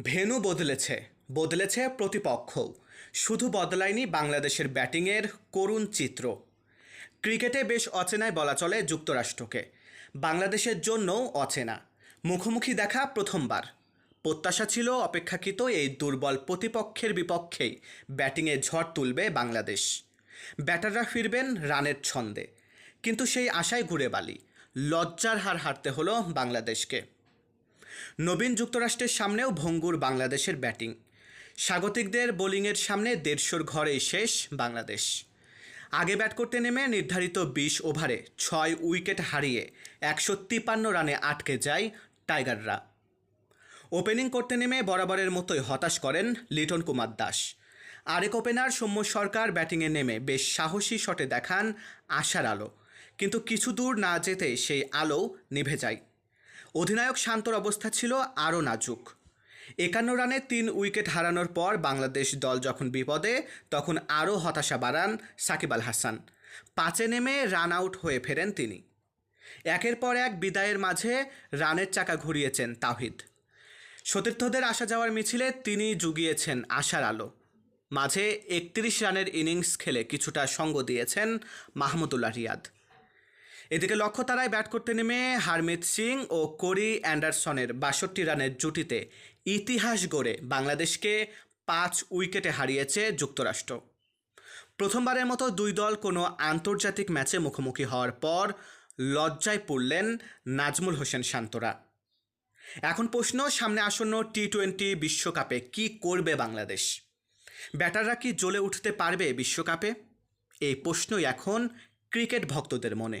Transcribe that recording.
Venue বদলেছে বদলেছে প্রতিপক্ষ। শুধু বদলায়নি বাংলাদেশের ব্যাটিংয়ের করুণ চিত্র। ক্রিকেটে বেশ অচেনায় বলা চলে যুক্তরাষ্ট্রকে। বাংলাদেশের জন্যও অচেনা। মুখোমুখি দেখা প্রথমবার। প্রত্যাশা ছিল অপেক্ষাকৃত এই দুর্বল প্রতিপক্ষের বিপক্ষেই ব্যাটিংয়ে ঝড় তুলবে বাংলাদেশ। ব্যাটাররা ফিরবেন রানের ছন্দে। কিন্তু সেই আশায় ঘুরে বালি। লজ্জার হার হারতে হলো বাংলাদেশকে। নবীন যুক্তরাষ্ট্রের সামনেও ভঙ্গুর বাংলাদেশের ব্যাটিং। স্বাগতিকদের বোলিংয়ের সামনে দেড়শোর ঘরেই শেষ বাংলাদেশ। আগে ব্যাট করতে নেমে নির্ধারিত বিশ ওভারে ছয় উইকেট হারিয়ে একশো তিপ্পান্ন রানে আটকে যায় টাইগাররা। ওপেনিং করতে নেমে বরাবরের মতোই হতাশ করেন লিটন কুমার দাস। আরেক ওপেনার সৌম্য সরকার ব্যাটিংয়ে নেমে বেশ সাহসী শটে দেখান আশার আলো। কিন্তু কিছু দূর না যেতে সেই আলো নিভে যায়। অধিনায়ক শান্তর অবস্থা ছিল আরও নাজুক। একান্ন রানে তিন উইকেট হারানোর পর বাংলাদেশ দল যখন বিপদে, তখন আরও হতাশা বাড়ান সাকিব আল হাসান। পাঁচে নেমে রান আউট হয়ে ফেরেন তিনি। একের পর এক বিদায়ের মাঝে রানের চাকা ঘুরিয়েছেন তাহিদ। সতীর্থদের আসা যাওয়ার মিছিলে তিনি জুগিয়েছেন আশার আলো। মাঝে একত্রিশ রানের ইনিংস খেলে কিছুটা সঙ্গ দিয়েছেন মাহমুদুল্লাহ রিয়াদ। এদিকে লক্ষ্য তারায় ব্যাট করতে নেমে হারমিত সিং ও কোরি অ্যান্ডারসনের বাষট্টি রানের জুটিতে ইতিহাস গড়ে বাংলাদেশকে পাঁচ উইকেটে হারিয়েছে যুক্তরাষ্ট্র। প্রথমবারের মতো দুই দল কোনো আন্তর্জাতিক ম্যাচে মুখোমুখি হওয়ার পর লজ্জায় পড়লেন নাজমুল হোসেন শান্তরা। এখন প্রশ্ন, সামনে আসন্ন টি টোয়েন্টি বিশ্বকাপে কি করবে বাংলাদেশ? ব্যাটাররা কি জ্বলে উঠতে পারবে বিশ্বকাপে? এই প্রশ্নই এখন ক্রিকেট ভক্তদের মনে।